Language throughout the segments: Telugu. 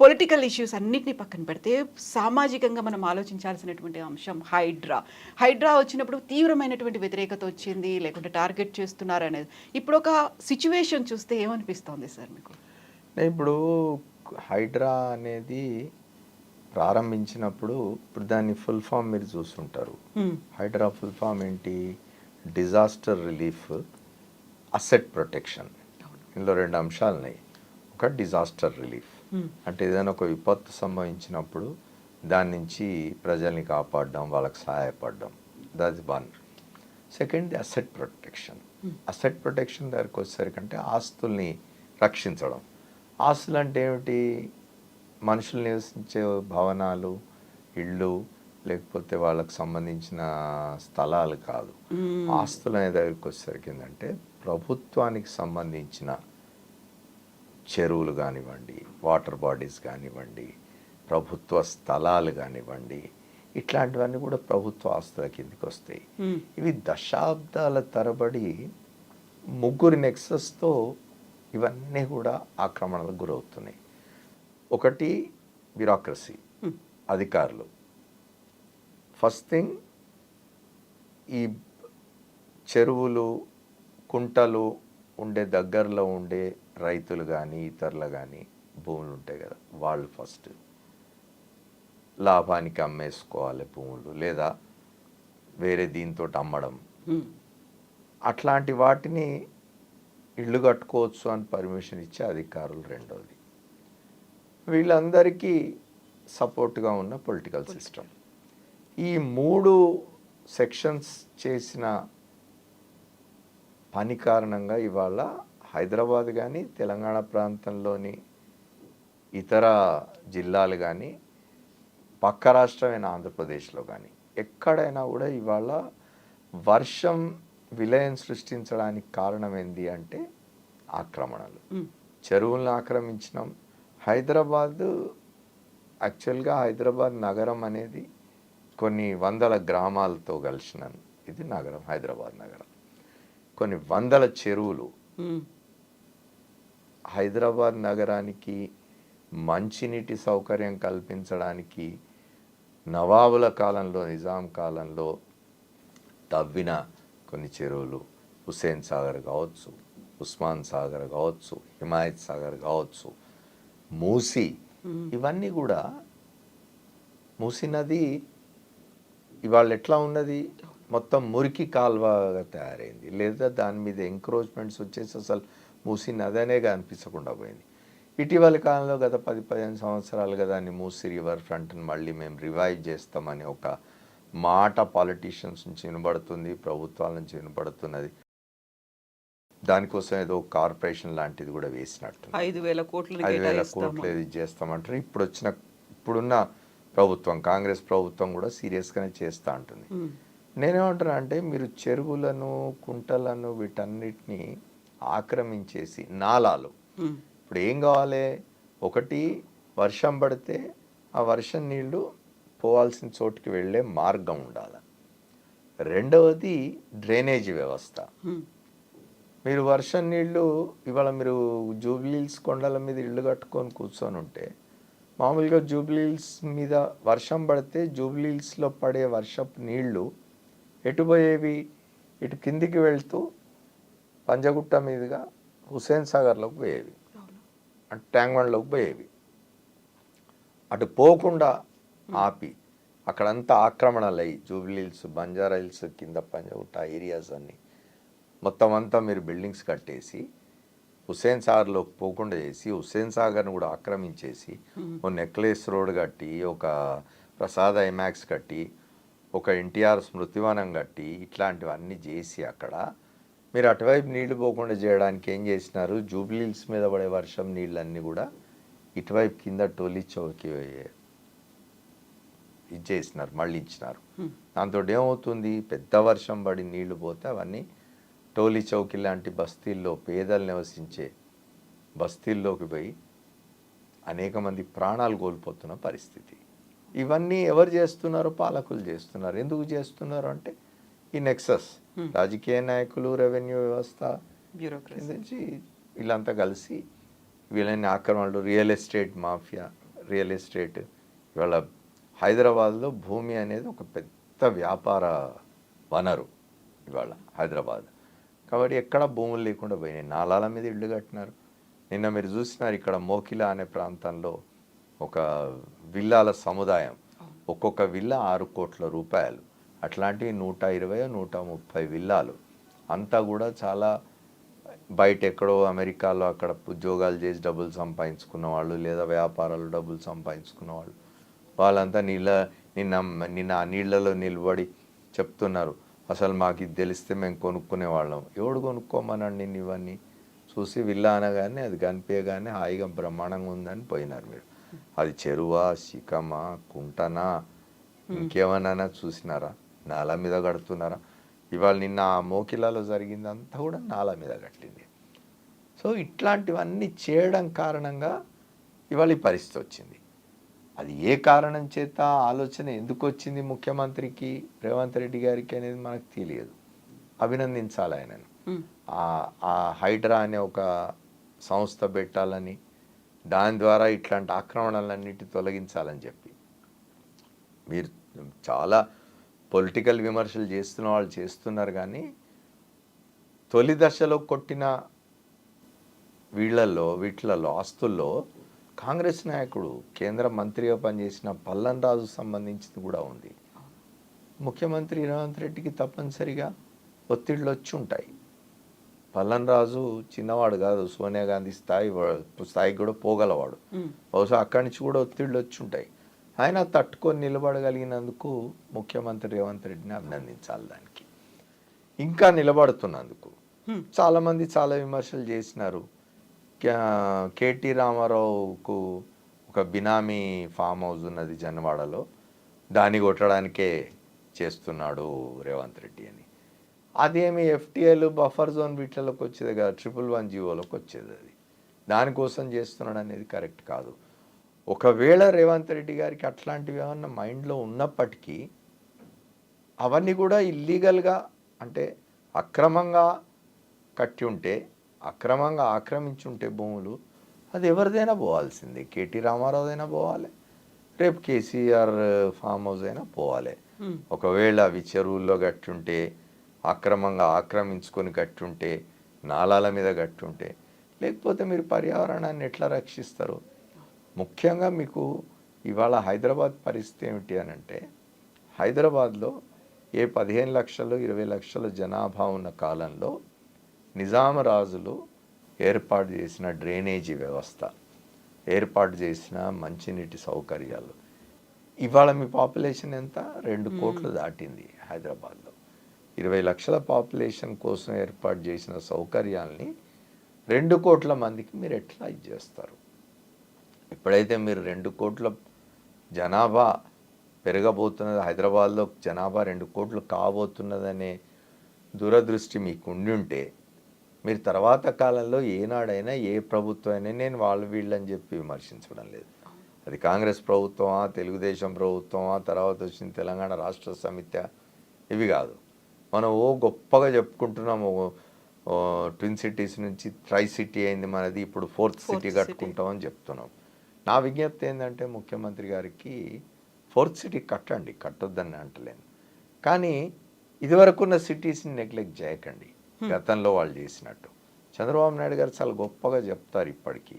పొలిటికల్ ఇష్యూస్ అన్నిటిని పక్కన పెడితే సామాజికంగా మనం ఆలోచించాల్సినటువంటి అంశం హైడ్రా. హైడ్రా వచ్చినప్పుడు తీవ్రమైనటువంటి వ్యతిరేకత వచ్చింది లేకుంటే టార్గెట్ చేస్తున్నారు అనేది. ఇప్పుడు ఒక సిచ్యువేషన్ చూస్తే ఏమనిపిస్తోంది సార్ మీకు? ఇప్పుడు హైడ్రా అనేది ప్రారంభించినప్పుడు ఇప్పుడు దాని ఫుల్ ఫామ్ మీరు చూస్తుంటారు. హైడ్రా ఫుల్ ఫామ్ ఏంటి? డిజాస్టర్ రిలీఫ్ అసెట్ ప్రొటెక్షన్ ఇందులో రెండు అంశాలు ఉన్నాయి ఒక డిజాస్టర్ రిలీఫ్. అంటే ఏదైనా ఒక విపత్తు సంభవించినప్పుడు దాని నుంచి ప్రజల్ని కాపాడడం వాళ్ళకి సహాయపడడం. That one second asset protection asset protection దగ్గరికి వచ్చేసరికంటే ఆస్తుల్ని రక్షించడం. ఆస్తులు అంటే ఏమిటి? మనుషులు నివసించే భవనాలు ఇళ్ళు లేకపోతే వాళ్ళకి సంబంధించిన స్థలాలు కాదు. ఆస్తులు అనే దగ్గరికి వచ్చేసరికి ఏంటంటే ప్రభుత్వానికి సంబంధించిన చెరువులు కానివ్వండి వాటర్ బాడీస్ కానివ్వండి ప్రభుత్వ స్థలాలు కానివ్వండి ఇట్లాంటివన్నీ కూడా ప్రభుత్వ ఆస్తుల కిందకి వస్తాయి. ఇవి దశాబ్దాల తరబడి ముగ్గురి నెక్సెస్తో ఇవన్నీ కూడా ఆక్రమణలకు గురవుతున్నాయి ఒకటి బ్యూరోక్రసీ. అధికారులు ఫస్ట్ థింగ్ ఈ చెరువులు కుంటలు ఉండే దగ్గరలో ఉండే రైతులు కానీ ఇతరులు కానీ భూములు ఉంటాయి కదా వాళ్ళు ఫస్ట్ లాభానికి అమ్మేసుకోవాలి భూములు లేదా వేరే దీంతో అమ్మడం. అట్లాంటి వాటిని ఇల్లు కట్టుకోవచ్చు అని పర్మిషన్ ఇచ్చే అధికారులు రెండోది. వీళ్ళందరికీ సపోర్ట్గా ఉన్న పొలిటికల్ సిస్టమ్ ఈ మూడు సెక్షన్స్ చేసిన పని కారణంగా ఇవాళ హైదరాబాద్ కానీ తెలంగాణ ప్రాంతంలోని ఇతర జిల్లాలు కానీ పక్క రాష్ట్రమైన ఆంధ్రప్రదేశ్లో కానీ ఎక్కడైనా కూడా ఇవాళ వర్షం విలయం సృష్టించడానికి కారణం ఏంది అంటే ఆక్రమణలు. చెరువులను ఆక్రమించినాం. హైదరాబాద్ యాక్చువల్గా హైదరాబాద్ నగరం అనేది కొన్ని వందల గ్రామాలతో కలిసిన ఇది నగరం హైదరాబాద్ నగరం. కొన్ని వందల చెరువులు. హైదరాబాద్ నగరానికి మంచినీటి సౌకర్యం కల్పించడానికి నవాబుల కాలంలో నిజాం కాలంలో తవ్విన కొన్ని చెరువులు. హుస్సేన్ సాగర్ కావచ్చు ఉస్మాన్ సాగర్ కావచ్చు హిమాయత్ సాగర్ కావచ్చు. మూసి ఇవన్నీ కూడా మూసి నది ఇవాళ ఎట్లా ఉన్నది? మొత్తం మురికి కాల్వగా తయారైంది. లేదా దాని మీద ఎంక్రోచ్మెంట్స్ వచ్చేసి అసలు మూసి నది అనే అనిపించకుండా పోయింది. ఇటీవలి కాలంలో గత పది పదిహేను సంవత్సరాలుగా దాన్ని మూసి రివర్ ఫ్రంట్ని మళ్ళీ మేము రివైవ్ చేస్తామని ఒక మాట పాలిటీషియన్స్ నుంచి వినబడుతుంది ప్రభుత్వాల నుంచి వినబడుతున్నది. దానికోసం ఏదో కార్పొరేషన్ లాంటిది కూడా వేసినట్టు ఐదు వేల కోట్లు ఐదు వేల కోట్లు ఇది చేస్తామంటారు. ఇప్పుడు వచ్చిన ఇప్పుడున్న ప్రభుత్వం కాంగ్రెస్ ప్రభుత్వం కూడా సీరియస్గానే చేస్తూ ఉంటుంది నేనేమంటున్నా అంటే మీరు చెరువులను కుంటలను వీటన్నిటిని ఆక్రమించేసి నాలాలు. ఇప్పుడు ఏం కావాలి? ఒకటి వర్షం పడితే ఆ వర్షం నీళ్ళు పోవాల్సిన చోటుకి వెళ్ళే మార్గం ఉండాలి. రెండవది డ్రైనేజీ వ్యవస్థ. మీరు వర్షం నీళ్ళు ఇవాళ మీరు జూబ్లీల్స్ కొండల మీద ఇల్లు కట్టుకొని కూర్చొని ఉంటే మామూలుగా జూబ్లీల్స్ మీద వర్షం పడితే జూబ్లీల్స్లో పడే వర్షపు నీళ్ళు ఎటు పోయేవి? ఇటు కిందికి వెళ్తూ పంజగుట్ట మీదుగా హుసేన్ సాగర్లోకి పోయేవి. అటు ట్యాంగ్మండ్లోకి పోయేవి. అటు పోకుండా ఆపి అక్కడంతా ఆక్రమణలు అయ్యి జూబ్లీల్స్ బంజారా హిల్స్ కింద పంజగుట్ట ఏరియాస్ అన్నీ మొత్తం అంతా మీరు బిల్డింగ్స్ కట్టేసి హుస్సేన్ సాగర్లోకి పోకుండా చేసి హుస్సేన్ సాగర్ని కూడా ఆక్రమించేసి ఓ నెక్లెస్ రోడ్ కట్టి ఒక ప్రసాద్ ఐమాక్స్ కట్టి ఒక ఎన్టీఆర్ స్మృతివనం కట్టి ఇట్లాంటివన్నీ చేసి అక్కడ మీరు అటువైపు నీళ్ళు పోకుండా చేయడానికి ఏం చేసినారు? జూబ్లీల్స్ మీద పడే వర్షం నీళ్ళన్నీ కూడా ఇటువైపు కింద టోలీ చౌకి ఇది చేసినారు మళ్ళించినారు. దాంతో ఏమవుతుంది? పెద్ద వర్షం పడి నీళ్ళు పోతే అవన్నీ టోలీ చౌకి లాంటి బస్తీల్లో పేదలు నివసించే బస్తీల్లోకి పోయి అనేక మంది ప్రాణాలు కోల్పోతున్న పరిస్థితి. ఇవన్నీ ఎవరు చేస్తున్నారు పాలకులు చేస్తున్నారు. ఎందుకు చేస్తున్నారు అంటే ఈ నెక్సస్ రాజకీయ నాయకులు రెవెన్యూ వ్యవస్థ బ్యూరోక్రసీ నుంచి వీళ్ళంతా కలిసి వీళ్ళని ఆక్రమణలు real estate mafia real estate ఇవాళ హైదరాబాద్లో భూమి అనేది ఒక పెద్ద వ్యాపార వనరు ఇవాళ హైదరాబాద్. కాబట్టి ఎక్కడ భూములు లేకుండా పోయినాయి. నాలాల మీద ఇళ్ళు కట్టినారు. నిన్న మీరు చూసినారు ఇక్కడ మోకిలా అనే ప్రాంతంలో ఒక విల్లాల సముదాయం. ఒక్కొక్క విల్లా ఆరు కోట్ల రూపాయలు. అట్లాంటివి నూట ఇరవై నూట ముప్పై విల్లాలు. అంతా కూడా చాలా బయట ఎక్కడో అమెరికాలో అక్కడ ఉద్యోగాలు చేసి డబ్బులు సంపాదించుకున్న వాళ్ళు లేదా వ్యాపారాలు డబ్బులు సంపాదించుకున్న వాళ్ళు. వాళ్ళంతా నీళ్ళ నిన్న నిన్న ఆ నీళ్ళలో నిలబడి చెప్తున్నారు. అసలు మాకు ఇది తెలిస్తే మేము కొనుక్కునే వాళ్ళం. ఎవడు కొనుక్కోమనండి నిన్ను ఇవన్నీ చూసి విల్లా అనగానే అది కనిపించగానే హాయిగా బ్రహ్మాండంగా ఉందని పోయినారు మీరు. అది చెరువా శిఖమా కుంటనా? ఇంకేమన్నా చూసినారా? నాల మీద కడుతున్నారా? ఇవాళ నిన్న ఆ మోకిలాలో జరిగిందంతా కూడా నాల మీద కట్టింది. సో ఇట్లాంటివన్నీ చేయడం కారణంగా ఇవాళ ఈ పరిస్థితి వచ్చింది. అది ఏ కారణం చేత ఆలోచన ఎందుకు వచ్చింది ముఖ్యమంత్రికి రేవంత్ రెడ్డి గారికి అనేది మనకు తెలియదు. అభినందించాలి ఆయనను. ఆ హైడ్రా అనే ఒక సంస్థ పెట్టాలని దాని ద్వారా ఇట్లాంటి ఆక్రమణలన్నిటి తొలగించాలని చెప్పి. మీరు చాలా పొలిటికల్ విమర్శలు చేస్తున్న వాళ్ళు చేస్తున్నారు కానీ తొలి దశలో కొట్టిన వీళ్ళల్లో వీటిలలో ఆస్తుల్లో కాంగ్రెస్ నాయకుడు కేంద్ర మంత్రిగా పనిచేసిన పల్లన్ రాజు సంబంధించింది కూడా ఉంది. ముఖ్యమంత్రి రేవంత్ రెడ్డికి తప్పనిసరిగా ఒత్తిళ్ళు వచ్చి ఉంటాయి. పల్లన్ రాజు చిన్నవాడు కాదు సోనియా గాంధీ స్థాయి స్థాయికి కూడా పోగలవాడు. బహుశా అక్కడి నుంచి కూడా ఒత్తిళ్ళు వచ్చి ఉంటాయి. ఆయన తట్టుకొని నిలబడగలిగినందుకు ముఖ్యమంత్రి రేవంత్ రెడ్డిని అభినందించాలి దానికి. ఇంకా నిలబడుతున్నందుకు. చాలామంది చాలా విమర్శలు చేసినారు. కేటీ రామారావుకు ఒక బినామీ ఫామ్ హౌస్ ఉన్నది జనవాడలో. దాన్ని కొట్టడానికే చేస్తున్నాడు రేవంత్ రెడ్డి అని. అదేమి ఎఫ్టీఎల్ బఫర్ జోన్ వీటిలోకి వచ్చేది కదా. ట్రిపుల్ వన్ జీవోలోకి వచ్చేది అది. దానికోసం చేస్తున్నాడు అనేది కరెక్ట్ కాదు. ఒకవేళ రేవంత్ రెడ్డి గారికి అట్లాంటివి ఏమన్నా మైండ్లో ఉన్నప్పటికీ అవన్నీ కూడా ఇల్లీగల్గా అంటే అక్రమంగా కట్టి ఉంటే అక్రమంగా ఆక్రమించి ఉంటే భూములు అది ఎవరిదైనా పోవాల్సిందే. కేటీ రామారావుదైనా పోవాలి. రేపు కేసీఆర్ ఫామ్ హౌస్ అయినా పోవాలి. ఒకవేళ అవి చెరువుల్లో కట్టుంటే అక్రమంగా ఆక్రమించుకొని కట్టుంటే నాలాల మీద కట్టుంటే లేకపోతే మీరు పర్యావరణాన్ని ఎట్లా రక్షిస్తారు? ముఖ్యంగా మీకు ఇవాళ హైదరాబాద్ పరిస్థితి ఏమిటి అని అంటే హైదరాబాద్లో ఏ పదిహేను లక్షలు ఇరవై లక్షల జనాభా ఉన్న కాలంలో నిజాం రాజులు ఏర్పాటు చేసిన డ్రైనేజీ వ్యవస్థ ఏర్పాటు చేసిన మంచినీటి సౌకర్యాలు. ఇవాళ మీ పాపులేషన్ ఎంత? రెండు కోట్లు దాటింది హైదరాబాద్లో. ఇరవై లక్షల పాపులేషన్ కోసం ఏర్పాటు చేసిన సౌకర్యాల్ని రెండు కోట్ల మందికి మీరు ఎట్లా ఇది చేస్తారు? ఎప్పుడైతే మీరు రెండు కోట్ల జనాభా పెరగబోతున్నది హైదరాబాద్లో జనాభా రెండు కోట్లు కాబోతున్నదనే దూరదృష్టి మీకు ఉండి ఉంటే మీరు తర్వాత కాలంలో ఏనాడైనా ఏ ప్రభుత్వం అయినా నేను వాళ్ళు వీళ్ళని చెప్పి విమర్శించడం లేదు. అది కాంగ్రెస్ ప్రభుత్వమా తెలుగుదేశం ప్రభుత్వమా తర్వాత వచ్చిన తెలంగాణ రాష్ట్ర సమిత్య ఇవి కాదు. మనం ఓ గొప్పగా చెప్పుకుంటున్నాము. ట్విన్ సిటీస్ నుంచి ట్రై సిటీ అయింది మనది. ఇప్పుడు ఫోర్త్ సిటీ city. కట్టుకుంటామని చెప్తున్నాం. నా విజ్ఞప్తి ఏంటంటే ముఖ్యమంత్రి గారికి ఫోర్త్ సిటీ కట్టండి. కట్టొద్దని అంటలేను. కానీ ఇదివరకున్న సిటీస్ని నెగ్లెక్ట్ చేయకండి. గతంలో వాళ్ళు చేసినట్టు. చంద్రబాబు నాయుడు గారు చాలా గొప్పగా చెప్తారు ఇప్పటికీ.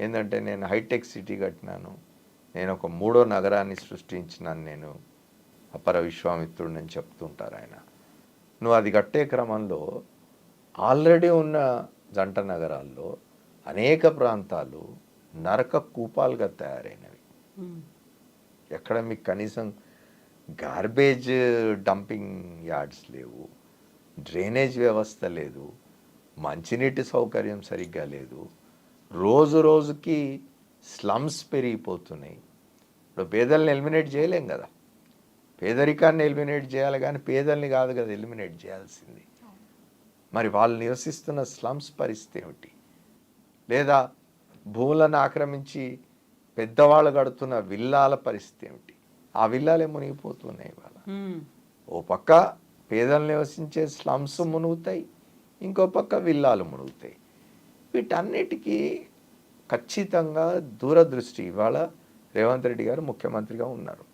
ఏంటంటే నేను హైటెక్ సిటీ కట్టినాను. నేను ఒక మూడో నగరాన్ని సృష్టించినాను. నేను అపర విశ్వామిత్రుడు అని చెప్తుంటారు ఆయన. నువ్వు అది కట్టే క్రమంలో ఆల్రెడీ ఉన్న జంట నగరాల్లో అనేక ప్రాంతాలు నరక కూపాలుగా తయారైనవి. ఉమ్, ఎక్కడ మీకు కనీసం గార్బేజ్ డంపింగ్ యార్డ్స్ లేవు డ్రైనేజ్ వ్యవస్థ లేదు మంచినీటి సౌకర్యం సరిగ్గా లేదు రోజు రోజుకి స్లమ్స్ పెరిగిపోతున్నాయి. ఇప్పుడు పేదల్ని ఎలిమినేట్ చేయలేం కదా. పేదరికాన్ని ఎలిమినేట్ చేయాలి కానీ పేదల్ని కాదు కదా ఎలిమినేట్ చేయాల్సింది. మరి వాళ్ళు నివసిస్తున్న స్లమ్స్ పరిస్థితి ఏమిటి? లేదా భూములను ఆక్రమించి పెద్దవాళ్ళు కడుతున్న విల్లాల పరిస్థితి ఏమిటి? ఆ విల్లాలే మునిగిపోతున్నాయి ఇవాళ. ఓ పక్క పేదలు నివసించే స్లమ్స్ మునుగుతాయి ఇంకో పక్క విల్లాలు మునుగుతాయి. వీటన్నిటికీ ఖచ్చితంగా దూరదృష్టి ఇవాళ రేవంత్ రెడ్డి గారు ముఖ్యమంత్రిగా ఉన్నారు.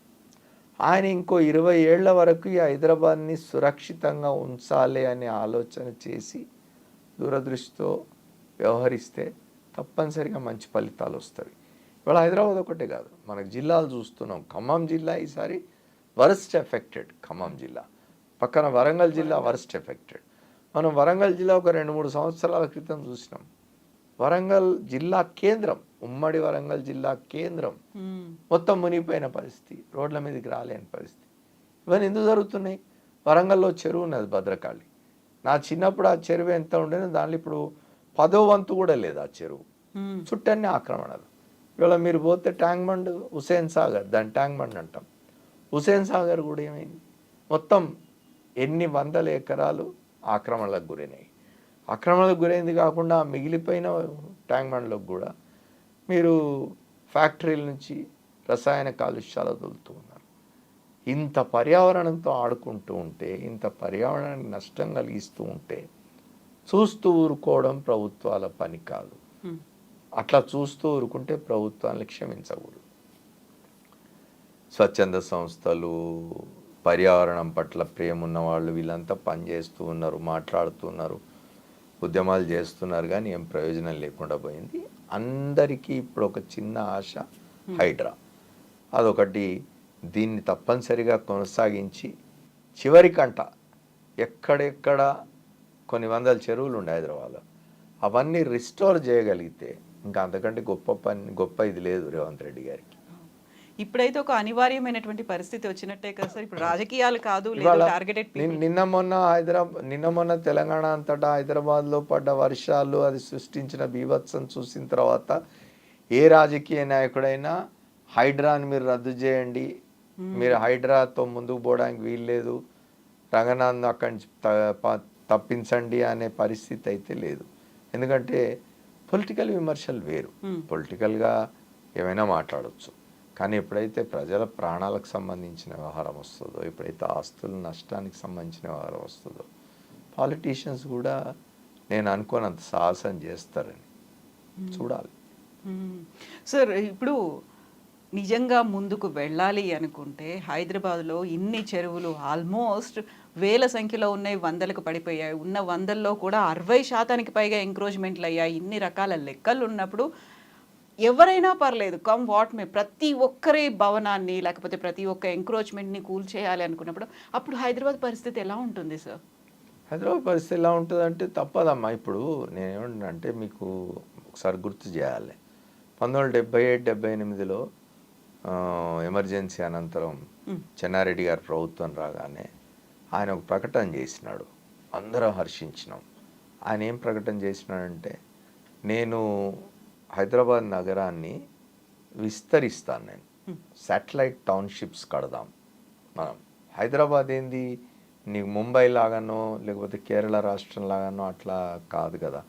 ఆయన ఇంకో ఇరవై ఏళ్ళ వరకు ఈ హైదరాబాద్ని సురక్షితంగా ఉంచాలి అనే ఆలోచన చేసి దూరదృష్టితో వ్యవహరిస్తే తప్పనిసరిగా మంచి ఫలితాలు వస్తాయి. ఇవాళ హైదరాబాద్ ఒకటే కాదు మనకు జిల్లాలు చూస్తున్నాం. ఖమ్మం జిల్లా ఈసారి వరస్ట్ ఎఫెక్టెడ్ ఖమ్మం జిల్లా. పక్కన వరంగల్ జిల్లా వరస్ట్ ఎఫెక్టెడ్. మనం వరంగల్ జిల్లా ఒక రెండు మూడు సంవత్సరాల క్రితం చూసినాం. వరంగల్ జిల్లా కేంద్రం ఉమ్మడి వరంగల్ జిల్లా కేంద్రం. మొత్తం మునిగిపోయిన పరిస్థితి రోడ్ల మీదకి రాలేని పరిస్థితి. ఇవన్నీ ఎందుకు జరుగుతున్నాయి? వరంగల్లో చెరువు ఉన్నది భద్రకాళి. నా చిన్నప్పుడు ఆ చెరువు ఎంత ఉండేదో దాంట్లో ఇప్పుడు పదో వంతు కూడా లేదు ఆ చెరువు. చుట్టన్నీ ఆక్రమణలు ఇవాళ మీరు పోతే ట్యాంక్ బండ్ హుసేన్ సాగర్ దాని ట్యాంక్ బండ్ అంటాం. హుసేన్ సాగర్ కూడా ఏమైంది? మొత్తం ఎన్ని వందల ఎకరాలు ఆక్రమణలకు గురైనాయి. ఆక్రమణలకు గురైంది కాకుండా మిగిలిపోయిన ట్యాంక్ బండ్లకు కూడా మీరు ఫ్యాక్టరీల నుంచి రసాయన కాలుష్యాలు వదులుతూ ఉన్నారు. ఇంత పర్యావరణంతో ఆడుకుంటూ ఉంటే ఇంత పర్యావరణానికి నష్టం కలిగిస్తూ ఉంటే చూస్తూ ఊరుకోవడం ప్రభుత్వాల పని కాదు. అట్లా చూస్తూ ఊరుకుంటే ప్రభుత్వాన్ని క్షమించకూడదు. స్వచ్ఛంద సంస్థలు పర్యావరణం పట్ల ప్రేమ ఉన్న వాళ్ళు వీళ్ళంతా పనిచేస్తూ ఉన్నారు మాట్లాడుతున్నారు ఉద్యమాలు చేస్తున్నారు కానీ ఏం ప్రయోజనం లేకుండా పోయింది. అందరికీ ఇప్పుడు ఒక చిన్న ఆశ హైడ్రా. అదొకటి దీన్ని తప్పనిసరిగా కొనసాగించి చివరికంట ఎక్కడెక్కడ కొన్ని వందల చెరువులు ఉండే హైదరాబాద్లో అవన్నీ రిస్టోర్ చేయగలిగితే ఇంకా అంతకంటే గొప్ప పని గొప్ప ఇది లేదు రేవంత్ రెడ్డి గారికి. ఇప్పుడైతే ఒక అనివార్యమైనటువంటి పరిస్థితి వచ్చినట్టే కదా సార్. ఇప్పుడు రాజకీయాలు కాదు టార్గెటెడ్ నిన్- నిన్న మొన్న హైదరాబాద్ నిన్న మొన్న తెలంగాణ అంతటా హైదరాబాద్లో పడ్డ వర్షాలు అది సృష్టించిన బీభత్సం చూసిన తర్వాత ఏ రాజకీయ నాయకుడైనా హైడ్రాని మీరు రద్దు చేయండి. మీరు హైడ్రాతో ముందుకు పోవడానికి వీల్లేదు. రంగనాథ్ అక్కడి నుంచి తప్పించండి అనే పరిస్థితి అయితే లేదు. ఎందుకంటే పొలిటికల్ విమర్శలు వేరు. పొలిటికల్గా ఏమైనా మాట్లాడవచ్చు కానీ ఎప్పుడైతే ప్రజల ప్రాణాలకు సంబంధించిన వ్యవహారం వస్తుందో ఎప్పుడైతే ఆస్తుల నష్టానికి సంబంధించిన వ్యవహారం వస్తుందో పాలిటీషియన్స్ కూడా నేను అనుకోనంత సాహసం చేస్తారని చూడాలి. సార్ ఇప్పుడు నిజంగా ముందుకు వెళ్ళాలి అనుకుంటే హైదరాబాద్లో ఇన్ని చెరువులు ఆల్మోస్ట్ వేల సంఖ్యలో ఉన్నాయి వందలకు పడిపోయాయి. ఉన్న వందల్లో కూడా అరవై శాతానికి పైగా ఎంక్రోచ్మెంట్లు అయ్యాయి ఇన్ని రకాల లెక్కలు ఉన్నప్పుడు ఎవరైనా పర్లేదు కమ్ వాట్ మే ప్రతి ఒక్కరి భవనాన్ని లేకపోతే ప్రతి ఒక్క ఎంక్రోచ్మెంట్ని కూల్ చేయాలి అనుకున్నప్పుడు అప్పుడు హైదరాబాద్ పరిస్థితి ఎలా ఉంటుంది సార్ హైదరాబాద్ పరిస్థితి ఎలా ఉంటుందంటే తప్పదమ్మా. ఇప్పుడు నేనేమంటున్నా మీకు ఒకసారి గుర్తు చేయాలి. పంతొమ్మిది వందల డెబ్బై ఏడు డెబ్బై ఎనిమిదిలో ఎమర్జెన్సీ అనంతరం. చెన్నారెడ్డి గారి ప్రభుత్వం రాగానే ఆయన ఒక ప్రకటన చేసినాడు. అందరం హర్షించినాం. ఆయన ఏం ప్రకటన చేసినాడంటే నేను హైదరాబాద్ నగరాన్ని విస్తరిస్తాను నేను. శాటిలైట్ టౌన్షిప్స్ కడదాం మనం. హైదరాబాద్ ఏంది? నీకు ముంబై లాగానో లేకపోతే కేరళ రాష్ట్రం లాగానో అట్లా కాదు కదా.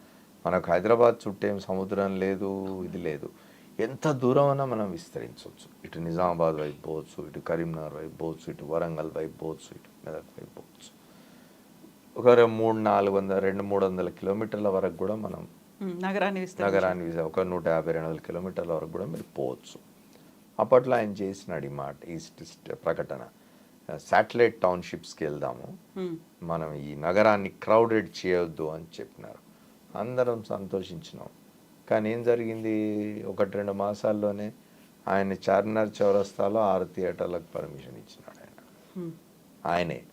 మనకు హైదరాబాద్ చుట్టేం సముద్రం లేదు ఇది లేదు. ఎంత దూరం అయినా మనం విస్తరించవచ్చు. ఇటు నిజామాబాద్ వైపు పోవచ్చు ఇటు కరీంనగర్ వైపు పోవచ్చు ఇటు వరంగల్ వైపు పోవచ్చు ఇటు మెదక్ వైపు పోవచ్చు. ఒక మూడు నాలుగు వందల రెండు మూడు వందల కిలోమీటర్ల వరకు కూడా మనం. నగరాన్ని నగరాన్ని ఒక నూట యాభై రెండు వందల కిలోమీటర్ల వరకు కూడా మీరు పోవచ్చు. అప్పట్లో ఆయన చేసినాడు ఈ మాట ఈ స్ట్- ప్రకటన శాటిలైట్ టౌన్షిప్స్కి వెళ్దాము. మనం ఈ నగరాన్ని క్రౌడెడ్ చేయొద్దు అని చెప్పినారు. అందరం సంతోషించినాం. కానీ ఏం జరిగింది? ఒకటి రెండు మాసాల్లోనే ఆయన చార్మినార్ చౌరస్తాలో ఆరు థియేటర్లకు పర్మిషన్ ఇచ్చినాడు ఆయన. ఆయనే.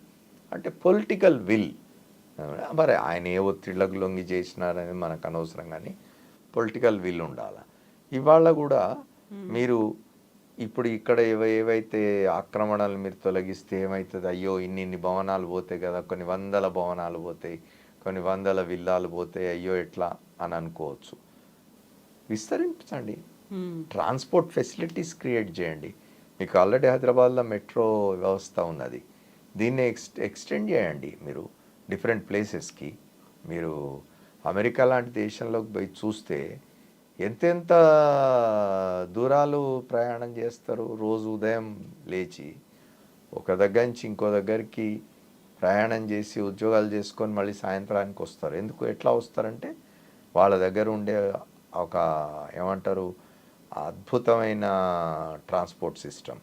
అంటే పొలిటికల్ విల్ మరి ఆయన ఏ ఒత్తిళ్ళకు లొంగి చేసినారని మనకు అనవసరం కానీ పొలిటికల్ విల్ ఉండాలి. ఇవాళ కూడా మీరు ఇప్పుడు ఇక్కడ ఏవ ఏవైతే ఆక్రమణలు మీరు తొలగిస్తే ఏమవుతుంది అయ్యో ఇన్ని ఇన్ని భవనాలు పోతాయి కదా కొన్ని వందల భవనాలు పోతాయి కొన్ని వందల విల్లాలు పోతాయి అయ్యో ఎట్లా అని అనుకోవచ్చు. విస్తరించండి. ట్రాన్స్పోర్ట్ ఫెసిలిటీస్ క్రియేట్ చేయండి. మీకు ఆల్రెడీ హైదరాబాద్లో మెట్రో వ్యవస్థ ఉన్నది. దీన్ని ఎక్స్ ఎక్స్టెండ్ చేయండి మీరు. డిఫరెంట్ ప్లేసెస్కి మీరు అమెరికా లాంటి దేశంలోకి పోయి చూస్తే ఎంతెంత దూరాలు ప్రయాణం చేస్తారు రోజు ఉదయం లేచి. ఒక దగ్గర నుంచి ఇంకో దగ్గరికి ప్రయాణం చేసి ఉద్యోగాలు చేసుకొని మళ్ళీ సాయంత్రానికి వస్తారు. ఎందుకు ఎట్లా వస్తారంటే వాళ్ళ దగ్గర ఉండే ఒక ఏమంటారు అద్భుతమైన ట్రాన్స్పోర్ట్ సిస్టమ్.